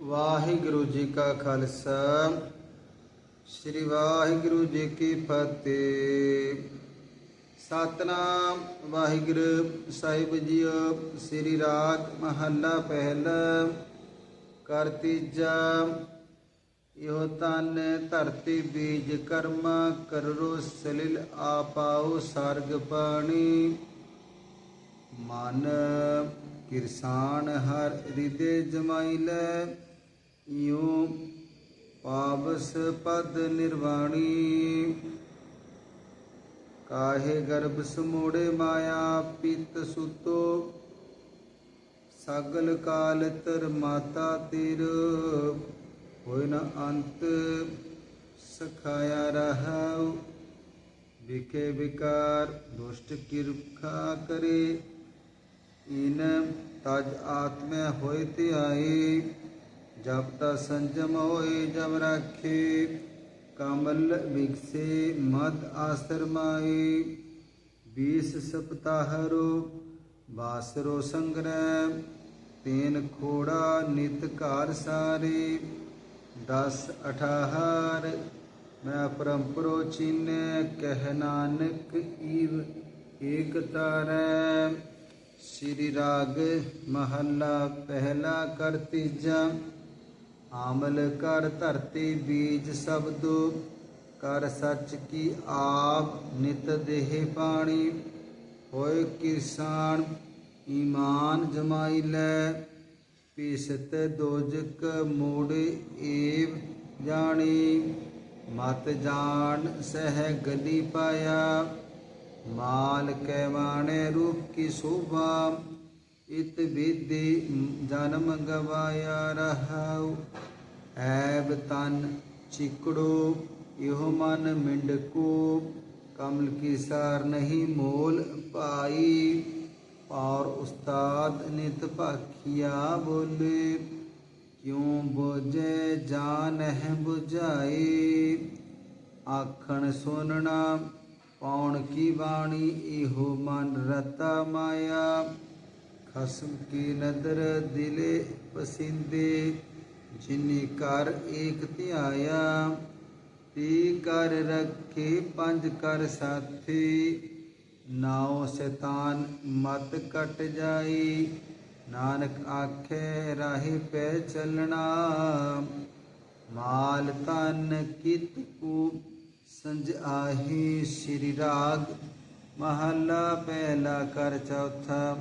ਵਾਹਿਗੁਰੂ ਜੀ ਕਾ ਖਾਲਸਾ, ਸ੍ਰੀ ਵਾਹਿਗੁਰੂ ਜੀ ਕੀ ਫਤਿਹ। ਸਤਨਾਮ ਵਾਹਿਗੁਰੂ ਸਾਹਿਬ ਜੀਓ, ਸ੍ਰੀ ਰਾਗ ਮਹੱਲਾ ਪਹਿਲਾ ਕਰ ਤੀਜਾ। ਇਹੋ ਤਨ ਧਰਤੀ ਬੀਜ ਕਰਮ ਕਰੋ, ਸਲਿਲ ਆਪਾਉ ਸਰਗ ਪਾਣੀ ਮਨ ਕਿਰਸਾਨ ਹਰ ਹਿਰਦੇ ਜਮਾਈਲੇ ਇਉ ਪਾਵਸ ਪਦ ਨਿਰਵਾਣੀ। ਕਾਹੇ ਗਰਭ ਸਮੋੜੇ ਮਾਇਆ, ਪਿਤ ਸੁਤੋ, ਸਗਲ ਕਾਲ ਤਰ ਮਾਤਾ ਤੇਰ। ਹੋਇ ਨ ਅੰਤ ਸਖਾਇਆ ਰਹਾਉ, ਵਿਖੇ ਵਿਕਾਰ ਦੁਸ਼ਟ ਕਿਰਖਾ ਕਰੇ। ਇਨ ਤਜ ਆਤਮੈ ਹੋਇ ਧਿਆਈ ਜਬ ਤਾ ਸੰਜਮ ਹੋਏ ਜਬ ਰਾਖੇ, ਕਮਲ ਵਿਗਸੇ ਮਦ ਆਸਰਮਾਈ ਬੀਸ ਸਪਤਾਹਰੋ ਬਾਸਰੋ ਸੰਗ੍ਰਹਿ, ਤੇਨ ਖੋੜਾ ਨਿਤ ਘਰ ਸਾਰੇ, ਦਸ ਅਠਾਹਰ ਮੈਂ ਪਰੰਪਰੋ ਚੀਨੈ, ਕਹਿ ਨਾਨਕ ਈਵ ਏਕ ਤਾਰੈ। ਸ੍ਰੀ ਰਾਗ ਮਹੱਲਾ ਪਹਿਲਾ ਕਰ ਤੀਜਾ, ਆਮਲ ਕਰ ਧਰਤੀ ਬੀਜ ਸਬਦੋ ਕਰ ਸੱਚ ਕੀ ਆਪ ਨਿਤ ਦੇਹ ਪਾਣੀ ਹੋਏ ਕਿਸਾਨ ਈਮਾਨ ਜਮਾਈ ਲੈ, ਪੀਸਤ ਦੋਜਕ ਮੋੜੇ ਏਵ ਜਾਣੀ, ਮਤ ਜਾਣ ਸਹਿ ਗਲੀ ਪਾਇਆ। माल कैवाणे रूप की शोभा इत वेदे जन्म गवाया रहौ ऐब तन चिकड़ो ਇਹੋ ਮਨ ਮਿੰਡ ਕੋ ਕਮਲ ਕੀ ਸਾਰ ਨਹੀਂ ਮੋਲ ਪਾਈ, ਔਰ ਉਸਤਾਦ ਨਿਤ ਭਾਖਿਆ ਬੋਲੇ। ਕਿਉ ਬੁਝੇ ਜਾਨ ਹੈ ਬੁਝਾਈ ਆਖਣ ਸੁਨਣਾ ਪੌਣ ਕੀ ਬਾਣੀ, ਇਹੋ ਮਨ ਰਤਾ ਮਾਇਆ। ਖਸਮ ਕੀ ਨਦਰ ਦਿਲੇ ਪਸਿੰਦੇ, ਜਿਨੀ ਕਰ ਏਕ ਧਿਆਇਆ। ਤੀ ਕਰ ਰੱਖੇ, ਪੰਜ ਕਰ ਸਾਥੀ। ਨਾਉ ਸ਼ੈਤਾਨ ਮਤ ਕਟ ਜਾਈ। ਨਾਨਕ ਆਖੇ, ਰਾਹੇ ਪੈ ਚੱਲਣਾ। ਮਾਲ ਤਨ ਕਿਤ ਕੂ ਸੰਜ ਆਹੀ ਸ੍ਰੀ ਰਾਗ, ਮਹੱਲਾ ਪਹਿਲਾ ਕਰ ਚੌਥਾ,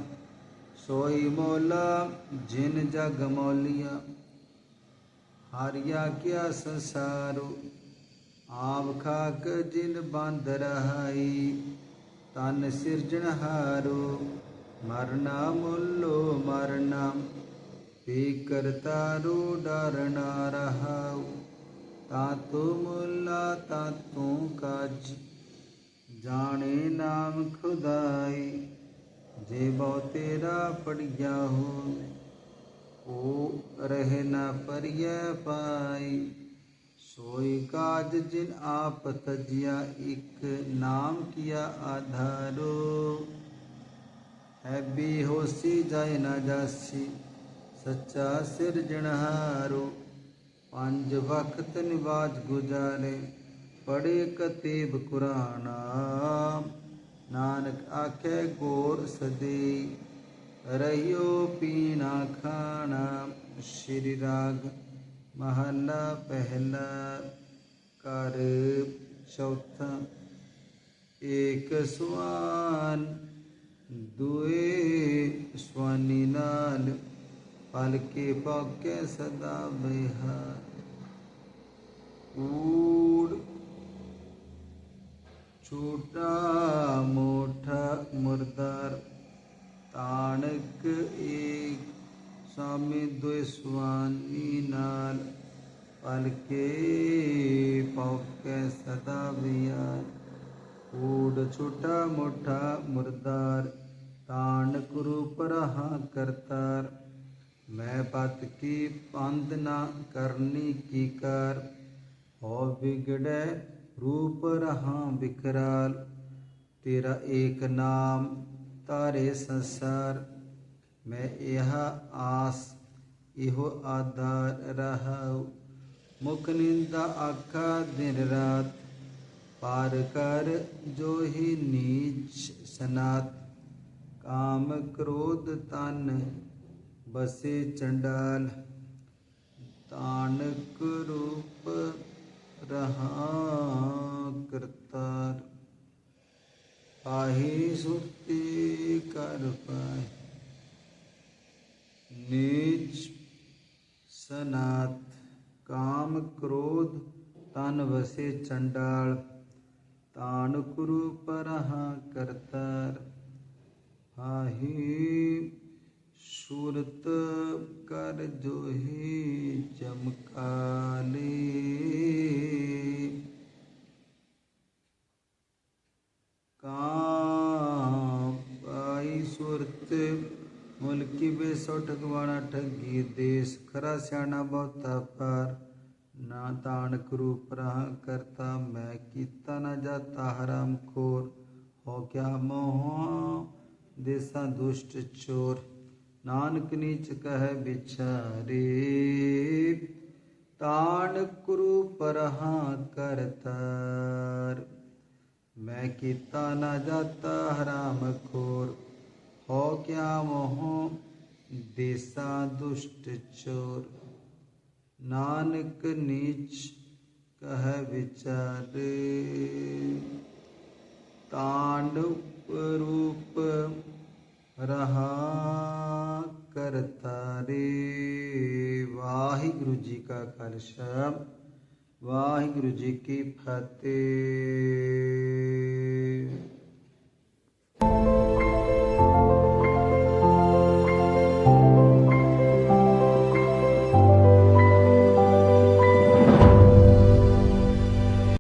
ਸੋਈ ਮੋਲਾ ਜਿਨ ਜਗ ਮੋਲੀਆ। ਹਰਿਆ ਕਿਆ ਸੰਸਾਰੂ, ਆਪ ਖਾਕ ਜਿਨ ਬੰਦ ਰਹਾਈ, ਤਨ ਸਿਰਜਣ ਹਾਰੋ, ਮਰਨਾ ਮੁੱਲੋ ਮਰਨਾ ਪੀ ਕਰਤਾਰੂ ਡਰਨਾ ਰਹਾਉ तातु मुल्ला तातों काज। जाने नाम खुदाई, जे बहु तेरा पड़ गया हो। ओ रहे न पर पाई। सोई काज जिन आप तजिया, एक नाम किया आधारो। है बेहोशी जाए ना जासी, सच्चा सिर जिनहारो ਪੰਜ ਵਕਤ ਨਿਵਾਜ ਗੁਜਾਰੇ ਪੜੇ ਕਤੇਬ ਕੁਰਾਨਾ ਨਾਨਕ ਆਖੇ ਗੋਰ ਸਦੇ ਰਹਿਓ ਪੀਣਾ ਖਾਣਾ ਸ਼੍ਰੀ ਰਾਗ ਮਹੱਲਾ ਪਹਿਲਾ ਕਰ ਚੌਥਾ ਏਕ ਸੁਆਨ ਦੁਏ ਸੁਆਨੀ ਨਾਲ पालके पौके सदा बिहार छोटा मोटा मुर्दार, तानक एक स्वामी दुस्वानी नाल। पालके पौके सदा बिहार ऊड़ छोटा मोटा मुर्दार, तानक रूप रहा करतार। मैं पत की पंद न करनी की कर, हो बिगड़े रूप रहा बिखराल। तेरा एक नाम तारे संसार, मैं यह आस, इहो आधार रहा मुख निंदा आखा दिन रात, पार कर जो ही नीच सनात। काम क्रोध तन बसे चंडाल। तानक रूप रहा करतार। पाही सुरते कर पाए। नीच सनात, काम क्रोध, तन बसे चंडाल। तानक रूप रहा करतार। पाही सूरत कर जोहे चमकाले काई सूरत, मुल्की बेसो ठगवाना ठगी, देश खरा सियाणा बहुता पर। ना दान करू प्राह करता, मैं किता ना जाता हराम खोर। हो क्या मोह, देसा दुष्ट चोर। नानक नीच कह बिचारे ताण कुरु पर करतार कर मैं किता न जाता हराम खोर, हो क्या मोह देसा दुष्ट चोर। नानक नीच कह विचारे तांडव रूप रहा। ਕਰਤਾ ਰੇ ਵਾਹਿਗੁਰੂ ਜੀ ਕਾ ਖਾਲਸਾ ਵਾਹਿਗੁਰੂ ਜੀ ਕੀ ਫਤਿਹ